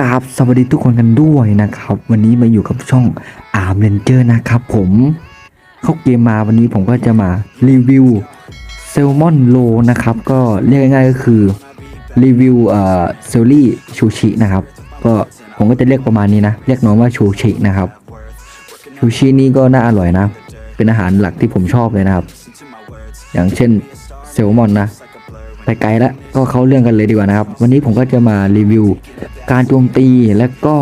กราบสวัสดีทุกคนกันด้วยนะครับ วันนี้มาอยู่กับช่องอาร์มเรนเจอร์นะครับผมเข้าเกมมาวันนี้ผมก็จะมารีวิวเซลมอนโลนะครับ ก็เรียกง่ายๆก็คือรีวิวเอ่อเซลลี่ชูชินะครับ ก็ผมก็จะเรียกประมาณนี้นะ เรียกน้องว่าชูชินะครับชูชินี่ก็น่าอร่อยนะ เป็นอาหารหลักที่ผมชอบเลยนะครับ อย่างเช่นเซลมอนนะ ไปไกลแล้วก็เข้าเรื่องกันเลยดีกว่านะครับ วันนี้ผมก็จะมารีวิว การโจมตีและก็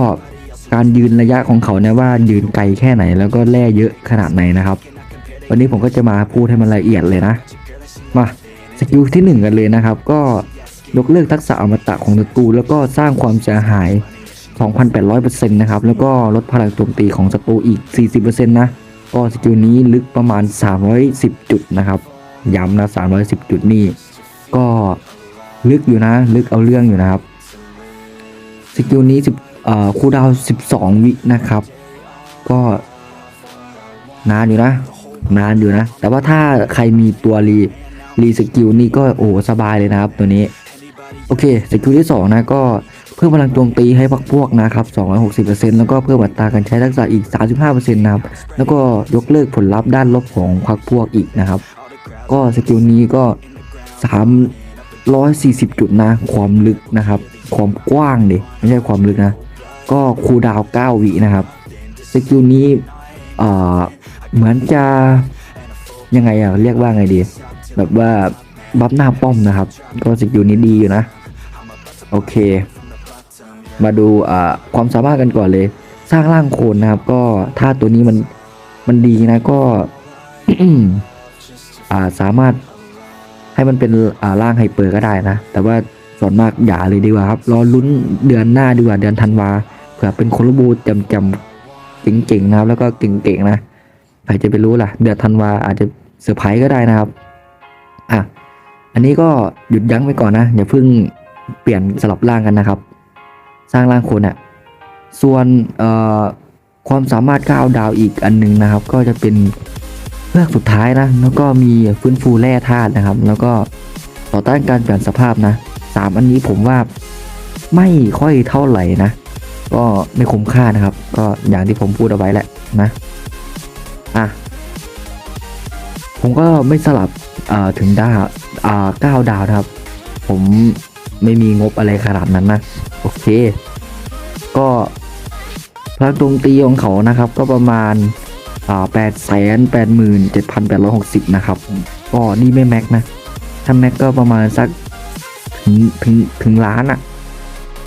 การยืนระยะของเขาเนี่ยว่ายืนไกลแค่ไหนแล้วก็แร่เยอะขนาดไหนนะครับ วันนี้ผมก็จะมาพูดให้มันละเอียดเลยนะ มาสกิลที่หนึ่งกันเลยนะครับ ก็ยกเลิกทักษะอมตะของศัตรูแล้วก็สร้างความเสียหาย 2,800%นะครับ แล้วก็ลดพลังโจมตีของศัตรูอีก 40%นะก็สกิลนี้ลึกประมาณ 310 จุดนะครับ ย้ำนะ 310 จุดนี่ ก็ลึกอยู่นะ ลึกเอาเรื่องอยู่นะครับสกิลนี้สิบคูดาวน์12วินะครับ ก็นานอยู่นะ นานอยู่นะ แต่ว่าถ้าใครมีตัวรีรีสกิลนี่ก็โอ้โสบายเลยนะครับตัวนี้ โอเคสกิลที่2นะก็เพิ่มพลังโจมตีให้พักพวกนะครับ260%แล้วก็เพิ่มอัตราการใช้ทักษะอีก 35%นะครับ แล้วก็ยกเลิกผลลัพธ์ด้านลบของพักพวกอีกนะครับ ก็สกิลนี้ก็ 340 จุดนะ ความลึกนะครับ ความกว้างดิไม่ใช่ความลึกนะ ก็คูดาว 9 วินะครับสกิลนี้เหมือนจะยังไงอะเรียกว่าไงดี แบบว่าบัฟหน้าป้อมนะครับ ก็สกิลนี้ดีอยู่นะ โอเค มาดูความสามารถกันก่อนเลย สร้างร่างโคนนะครับ ก็ถ้าตัวนี้มันมันดีนะก็สามารถ ให้มันเป็นอ่าร่างไฮเปอร์ก็ได้นะ แต่ว่าส่วนมากอย่าเลยดีกว่าครับ รอลุ้นเดือนหน้าดีกว่าเดือนธันวาเผื่อเป็นโคโลบูจำจำๆเก่งๆนะครับ แล้วก็เก่งๆนะใครจะไปรู้ล่ะ เดือนธันวาอาจจะเซอร์ไพรส์ก็ได้นะครับอะอันนี้ก็หยุดยั้งไว้ก่อนนะอย่าเพิ่งเปลี่ยนสลับร่างกันนะครับ สร้างร่างคนอะส่วนเอ่อความสามารถก้าวดาวอีกอันหนึงนะครับ ก็จะเป็น เพื่อกสุดท้ายนะ แล้วก็มีฟื้นฟูแร่ธาตุนะครับ แล้วก็ต่อต้านการเปลี่ยนสภาพนะสามอันนี้ผมว่าไม่ค่อยเท่าไหร่นะ ก็ไม่คุ้มค่านะครับ ก็อย่างที่ผมพูดเอาไว้แหละนะอะผมก็ไม่สลับถึงดาวอ่าเก้าดาวนะครับ ผมไม่มีงบอะไรขนาดนั้นนะ โอเค ก็พลังโจมตีของเขานะครับ ก็ประมาณ แปดแสนแปดหมื่นเจ็ดพันแปดร้อยหกสิบนะครับ ก็นี่ไม่แม็กนะ ถ้าแม็กก็ประมาณสักถึงถึงถึงล้านอะ่ะ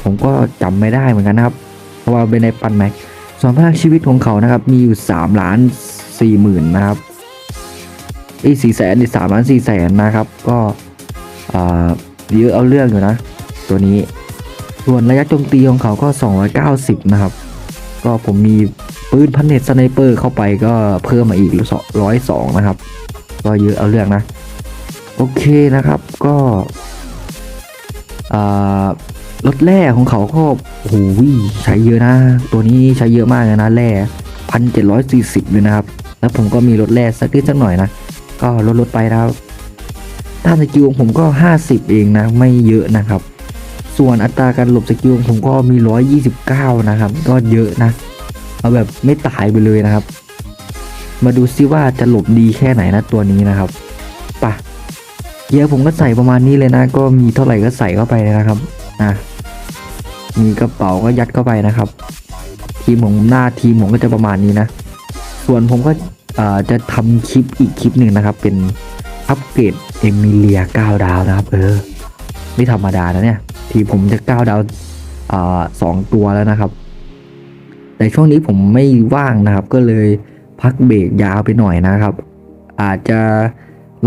ผมก็จำไม่ได้เหมือนกันนะครับ เพราะว่าเป็นในปันแม็กส่วนพลังชีวิตของเขานะครับ มีอยู่สามล้านสี่หมื่นนะครับอีสี่แสนอีสามล้านสี่แสนนะครับ ก็เยอะเอาเรื่องอยู่นะ ตัวนี้ ส่วนระยะโจมตีของเขาก็ 290 นะครับ ก็ผมมี ปืนพันเน็ตสไนเปอร์เข้าไปก็เพิ่มมาอีกร้อยสองนะครับ ก็เยอะเอาเรื่องนะ โอเคนะครับก็รถแร่ของเขาก็โอ้โหใช้เยอะนะ ตัวนี้ใช้เยอะมากเลยนะแร่พันเจ็ดร้อยสี่สิบเลยนะครับ แล้วผมก็มีรถแร่สักนิดสักหน่อยนะ ก็ลดลดไปแล้วด้านสกิลของผมก็ 50 เองนะ ไม่เยอะนะครับ ส่วนอัตราการหลบสกิลของผมก็มี 129 นะครับ ก็เยอะนะ เอาแบบไม่ตายไปเลยนะครับ มาดูซิว่าจะหลบดีแค่ไหนนะตัวนี้นะครับปะเกียร์ผมก็ใส่ประมาณนี้เลยนะ ก็มีเท่าไหร่ก็ใส่เข้าไปนะครับอะมีกระเป๋าก็ยัดเข้าไปนะครับ ทีมของหน้าทีมผมก็จะประมาณนี้นะ ส่วนผมก็จะทำคลิปอีกคลิปหนึ่งนะครับ เป็นอัปเกรดเอมิเลีย9ดาวนะครับ เออ ไม่ธรรมดานะเนี่ย ทีผมจะ 9 ดาวสองตัวแล้วนะครับ แต่ช่วงนี้ผมไม่ว่างนะครับ ก็เลยพักเบรกยาวไปหน่อยนะครับ อาจจะ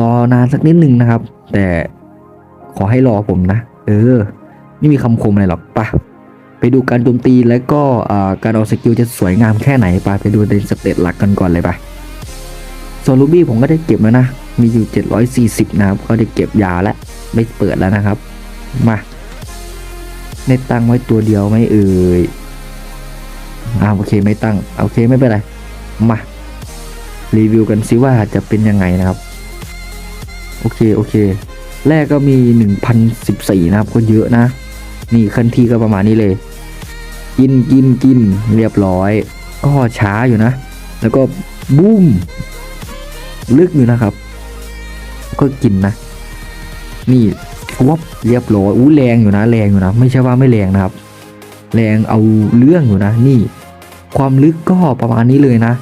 รอนานสักนิดนึงนะครับ แต่ขอให้รอผมนะ เออ ไม่มีคำคมอะไรหรอกปะไปดูการโจมตีและก็การเอาสกิลจะสวยงามแค่ไหนไปไปดูในสเตตหลักกันก่อนเลยไปส่วนลูบี้ผมก็ได้เก็บแล้วนะ มีอยู่ 740 นะครับ ก็ได้เก็บยาแล้วไม่เปิดแล้วนะครับ มาในตั้งไว้ตัวเดียวไม่เอ่ย อ่าโอเคไม่ตั้งโอเคไม่เป็นไร มา รีวิวกันซิว่าจะเป็นยังไงนะครับ โอเคโอเค แรกก็มี 1014 นะครับ ก็เยอะนะ นี่คันที่ก็ประมาณนี้เลย กินกินกินเรียบร้อย ก็ช้าอยู่นะ แล้วก็บูมลึกอยู่นะครับ ก็กินนะ นี่วับเรียบร้อยอู้แรงอยู่นะ แรงอยู่นะ ไม่ใช่ว่าไม่แรงนะครับ แรงเอาเรื่องอยู่นะ นี่ ความลึกก็ประมาณนี้เลยนะ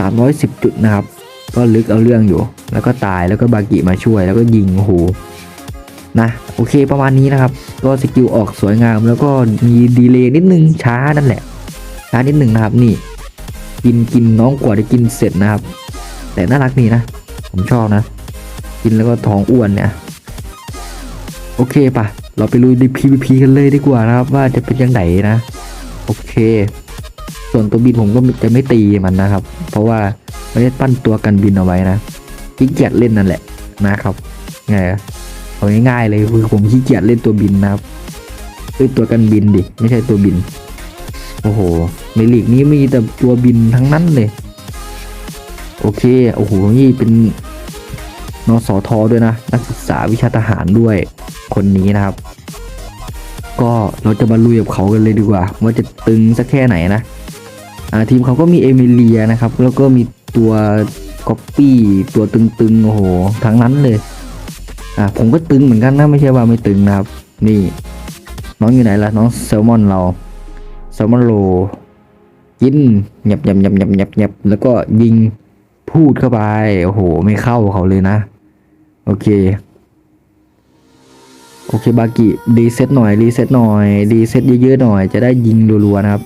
310 จุดนะครับ ก็ลึกเอาเรื่องอยู่ แล้วก็ตายแล้วก็บากิมาช่วยแล้วก็ยิงโหนะโอเคประมาณนี้นะครับ ก็สกิลออกสวยงาม แล้วก็มีดีเลย์นิดนึงช้านั่นแหละ ช้านิดนึงนะครับนี่ กินกินน้องกว่าจะกินเสร็จนะครับ แต่น่ารักดีนะ ผมชอบนะ กินแล้วก็ท้องอ้วนเนี่ย โอเคปะเราไปลุยใน PVP กันเลยดีกว่านะครับ ว่าจะเป็นยังไงนะ โอเค ส่วนตัวบินผมก็จะไม่ตีมันนะครับ เพราะว่าไม่ได้ปั้นตัวกันบินเอาไว้นะขี้เกียจเล่นนั่นแหละนะครับไงเอาง่ายๆเลยคือผมขี้เกียจเล่นตัวบินนะครับเล่นตัวกันบินดิไม่ใช่ตัวบิน โอ้โหในลีกนี้มีแต่ตัวบินทั้งนั้นเลย โอเคโอ้โหนี่เป็นนสทด้วยนะนักศึกษาวิชาทหารด้วยคนนี้นะครับ ก็เราจะมาลุยกับเขากันเลยดีกว่า ว่าจะตึงสักแค่ไหนนะ ทีมเขาก็มีเอมิเลียนะครับ แล้วก็มีตัวก๊อปปี้ตัวตึงๆ โอ้โห ทั้งนั้นเลย อ่าผมก็ตึงเหมือนกันนะ ไม่ใช่ว่าไม่ตึงนะครับ นี่ น้องอยู่ไหนล่ะ น้องแซลมอนเราแซลมอนโลกินหยับหยับหยับหยับหยับหยับแล้วก็ยิงพูดเข้าไป โอ้โห ไม่เข้าเขาเลยนะ โอเค โอเคบากิรีเซ็ตหน่อยรีเซ็ตหน่อยรีเซ็ตเยอะๆหน่อย จะได้ยิงรัวๆนะครับ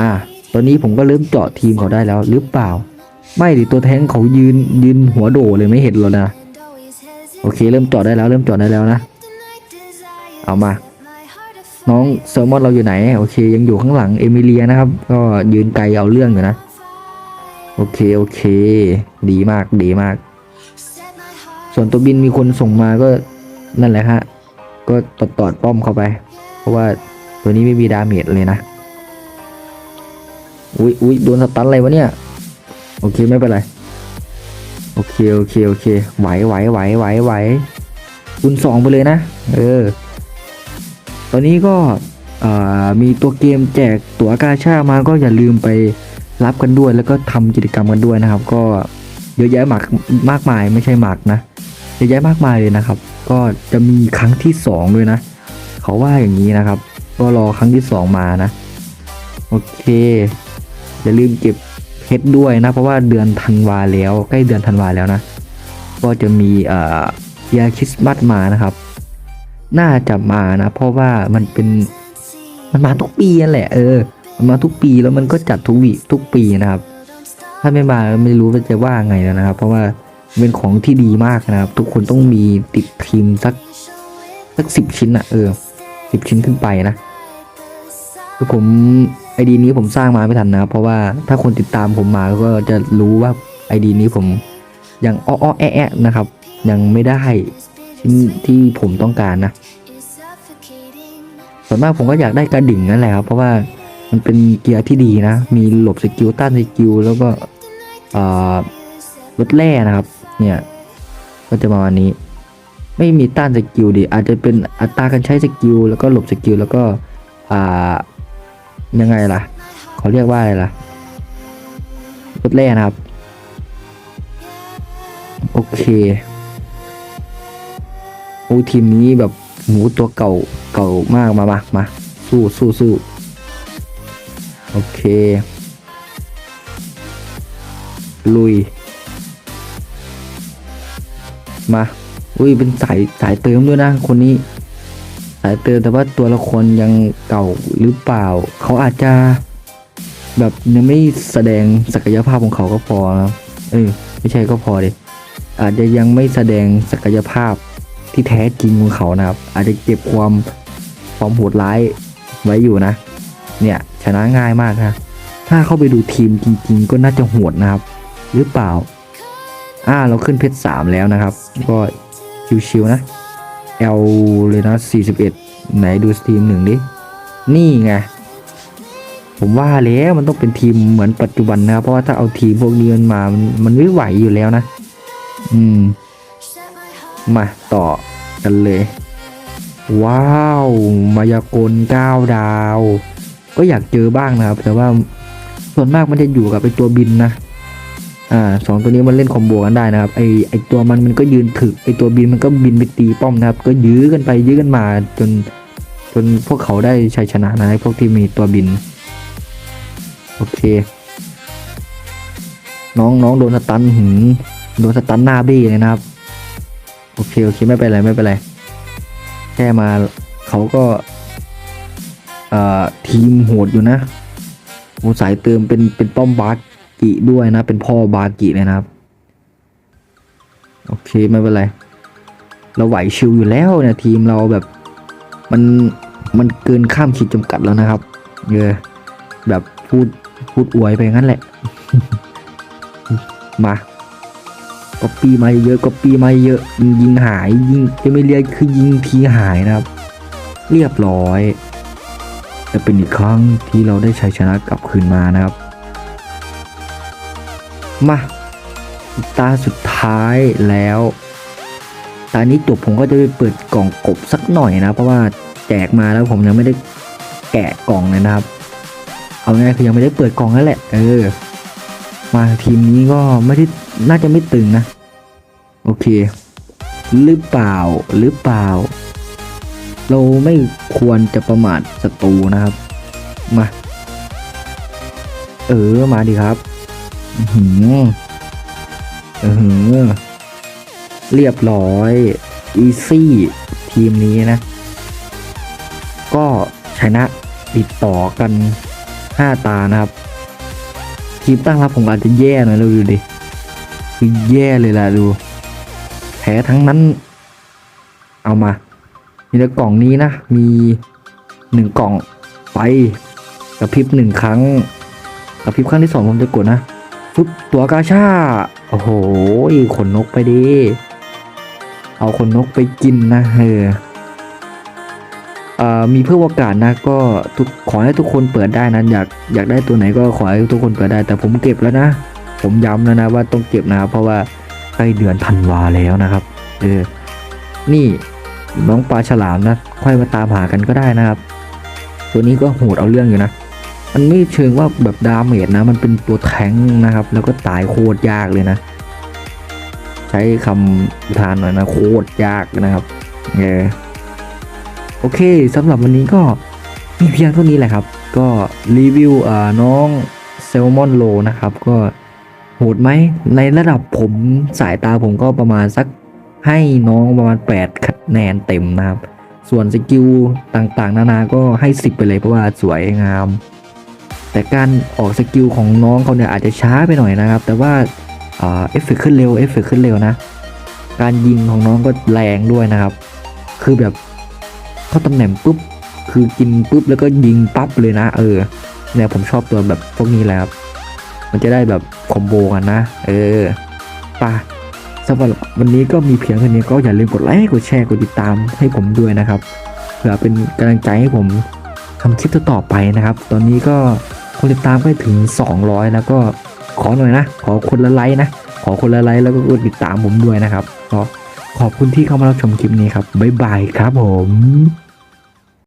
อะตอนนี้ผมก็เริ่มเจาะทีมเขาได้แล้วหรือเปล่า ไม่ดิตัวแท้งเขายืนยืนหัวโดเลยไม่เห็นเลยนะ โอเค เริ่มเจาะได้แล้ว เริ่มเจาะได้แล้วนะ เอามา น้องเซอร์มอนเราอยู่ไหน โอเค ยังอยู่ข้างหลังเอมิเลียนะครับ ก็ยืนไกลเอาเรื่องอยู่นะ โอเคโอเค ดีมากดีมาก ส่วนตัวบินมีคนส่งมาก็นั่นแหละฮะก็ตอดตอดป้อมเข้าไป เพราะว่าตัวนี้ไม่มีดาเมจเลยนะ อุ้ยอุ้ยโดนสตันอะไรวะเนี่ย โอเคไม่เป็นไร โอเคโอเคโอเคไหวไหวไหวไหวไหวคูณสองไปเลยนะ เออ ตอนนี้ก็มีตัวเกมแจกตั๋วกาชามาก็อย่าลืมไปรับกันด้วย แล้วก็ทำกิจกรรมกันด้วยนะครับ ก็เยอะแยะมากมากมายไม่ใช่มากนะเยอะแยะมากมายเลยนะครับ ก็จะมีครั้งที่สองด้วยนะ เขาว่าอย่างนี้นะครับ ก็รอครั้งที่สองมานะ โอเค อย่าลืมเก็บเพชรด้วยนะ เพราะว่าเดือนธันวาแล้วใกล้เดือนธันวาแล้วนะ ก็จะมีเอ่อยาคริสต์มาสมานะครับ น่าจะมานะ เพราะว่ามันเป็นมันมาทุกปีนั่นแหละเออมันมาทุกปีแล้วมันก็จัดทุกวีทุกปีนะครับ ถ้าไม่มาไม่รู้ว่าจะว่าไงแล้วนะครับ เพราะว่าเป็นของที่ดีมากนะครับ ทุกคนต้องมีติดทีมสักสักสิบชิ้นอะเออสิบชิ้นขึ้นไปนะคือผม ไอดีนี้ผมสร้างมาไม่ทันนะครับเพราะว่าถ้าคนติดตามผมมาก็จะรู้ว่าไอดีนี้ผมยังอ้อๆแอะ นะครับ ยังไม่ได้ชิ้นที่ผมต้องการนะ ส่วนมากผมก็อยากได้กระดิ่งนั่นแหละครับ เพราะว่ามันเป็นเกียร์ที่ดีนะ มีหลบสกิลต้านสกิลแล้วก็อ่าลดแร่นะครับ เนี่ย ก็จะประมาณนี้ ไม่มีต้านสกิลดิอาจจะเป็นอัตราการใช้สกิลแล้วก็หลบสกิลแล้วก็อ่า ยังไงล่ะเขาเรียกว่าอะไรล่ะลดแร่นะครับ โอเคโอ้ทีมนี้แบบหมูตัวเก่าเก่ามากมามามาสู้สู้สู้โอเคลุย มา อุ้ย เป็นสายสายเติมด้วยนะ คนนี้ สายเติมแต่ว่าตัวละครยังเก่าหรือเปล่า เขาอาจจะ แบบยังไม่แสดงศักยภาพของเขาก็พอนะเออไม่ใช่ก็พอเลยอาจจะยังไม่แสดงศักยภาพที่แท้จริงของเขานะครับ อาจจะเก็บความความโหดร้ายไว้อยู่นะ เนี่ยชนะง่ายมากนะถ้าเข้าไปดูทีมจริง ๆ ก็น่าจะโหดนะครับ หรือเปล่า อ่าเราขึ้นเพชรสามแล้วนะครับ ก็ชิวๆนะ L เลยนะ41 ไหนดูทีมหนึ่งดิ นี่ไง ผมว่าแล้วมันต้องเป็นทีมเหมือนปัจจุบันนะครับ เพราะว่าถ้าเอาทีมพวกนี้มันมา มันมันไม่ไหวอยู่แล้วนะ อืม มาต่อกันเลย ว้าว มายากล9ดาว ก็อยากเจอบ้างนะครับ แต่ว่าส่วนมากมันจะอยู่กับไอตัวบินนะ อ่าสองตัวนี้มันเล่นคอมโบกันได้นะครับไอไอตัวมันมันก็ยืนถึกไอตัวบินมันก็บินไปตีป้อมนะครับ ก็ยื้อกันไปยื้อกันมาจนจนพวกเขาได้ชัยชนะนะไอพวกที่มีตัวบิน โอเค น้องน้องโดนสตันหืมโดนสตันหน้าบี้เลยนะครับ โอเคโอเคไม่เป็นไรไม่เป็นไรแค่มาเขาก็เอ่อทีมโหดอยู่นะโอสายเติมเป็นเป็นป้อมบา กิด้วยนะ เป็นพ่อบากิเลยนะครับ โอเคไม่เป็นไร เราไหวชิวอยู่แล้วเนี่ยทีมเราแบบมันมันเกินข้ามขีดจำกัดแล้วนะครับเออแบบพูดพูดอวยไปงั้นแหละ มาก็ปีมาเยอะก็ปีมาเยอะยิงหายยิงจะไม่เรียกคือยิงทีหายนะครับ เรียบร้อย จะเป็นอีกครั้งที่เราได้ชัยชนะกลับคืนมานะครับ มา ตาสุดท้ายแล้ว ตานี้จบผมก็จะไปเปิดกล่องกบสักหน่อยนะ เพราะว่าแจกมาแล้วผมยังไม่ได้แกะกล่องเลยนะครับ เอาง่ายคือยังไม่ได้เปิดกล่องนั่นแหละ เออ มาทีมนี้ก็ไม่ได้น่าจะไม่ตึงนะ โอเค หรือเปล่าหรือเปล่า เราไม่ควรจะประมาทศัตรูนะครับ มา เออมาดิครับ อือเออเรียบร้อยอีซี่ทีมนี้นะ ก็ชนะติดต่อกัน 5 ตานะครับ ทีมตั้งรับผมอาจจะแย่หน่อยเราดูดิ คือแย่เลยล่ะดูแพ้ทั้งนั้น เอามา มีแต่กล่องนี้นะ มีหนึ่งกล่องไปกระพริบหนึ่งครั้งกระพริบครั้งที่สองผมจะกดนะึบตัวกาชาโอ้โหขนนกไปดิ เอาขนนกไปกินนะเออเอ่อมีเพื่อโอกาสนะก็ทุกขอให้ทุกคนเปิดได้นะอยากอยากได้ตัวไหนก็ขอให้ทุกคนเปิดได้ แต่ผมเก็บแล้วนะ ผมย้ำแล้วนะว่าต้องเก็บนะครับเพราะว่าใกล้เดือนธันวาแล้วนะครับเออนี่น้องปลาฉลามนะ ค่อยมาตามหากันก็ได้นะครับ ตัวนี้ก็โหดเอาเรื่องอยู่นะ มันไม่เชิงว่าแบบดาเมจนะ มันเป็นตัวแทงนะครับ แล้วก็ตายโคตรยากเลยนะ ใช้คำทานหน่อยนะ โคตรยากนะครับเออโอเคสำหรับวันนี้ก็มีเพียงเท่านี้แหละครับ ก็รีวิวอ่อน้องเซลมอนโลนะครับ ก็โหดไหม ในระดับผมสายตาผมก็ประมาณสักให้น้องประมาณ 8 คะแนนเต็มนะครับ ส่วนสกิลต่างๆ นานาก็ให้ 10 ไปเลยเพราะว่าสวยงาม แต่การออกสกิลของน้องเขาเนี่ยอาจจะช้าไปหน่อยนะครับ แต่ว่าเอฟเฟกขึ้นเร็วเอฟเฟกขึ้นเร็วนะ การยิงของน้องก็แรงด้วยนะครับ คือแบบเข้าตำแหน่งปุ๊บคือกินปุ๊บแล้วก็ยิงปั๊บเลยนะ เออเนี่ยผมชอบตัวแบบพวกนี้แหละครับมันจะได้แบบคอมโบกันนะ เออป่ะสำหรับวันนี้ก็มีเพียงเท่านี้ก็อย่าลืมกดไลค์กดแชร์กดติดตามให้ผมด้วยนะครับเพื่อเป็นกำลังใจให้ผมทำคลิปต่อไปนะครับ ตอนนี้ก็ คนติดตามใกล้ถึง 200 แล้วก็ขอหน่อยนะ ขอคนละไลค์นะ ขอคนละไลค์แล้วก็กดติดตามผมด้วยนะครับก็ขอบคุณที่เข้ามารับชมคลิปนี้ครับบ๊ายบายครับผม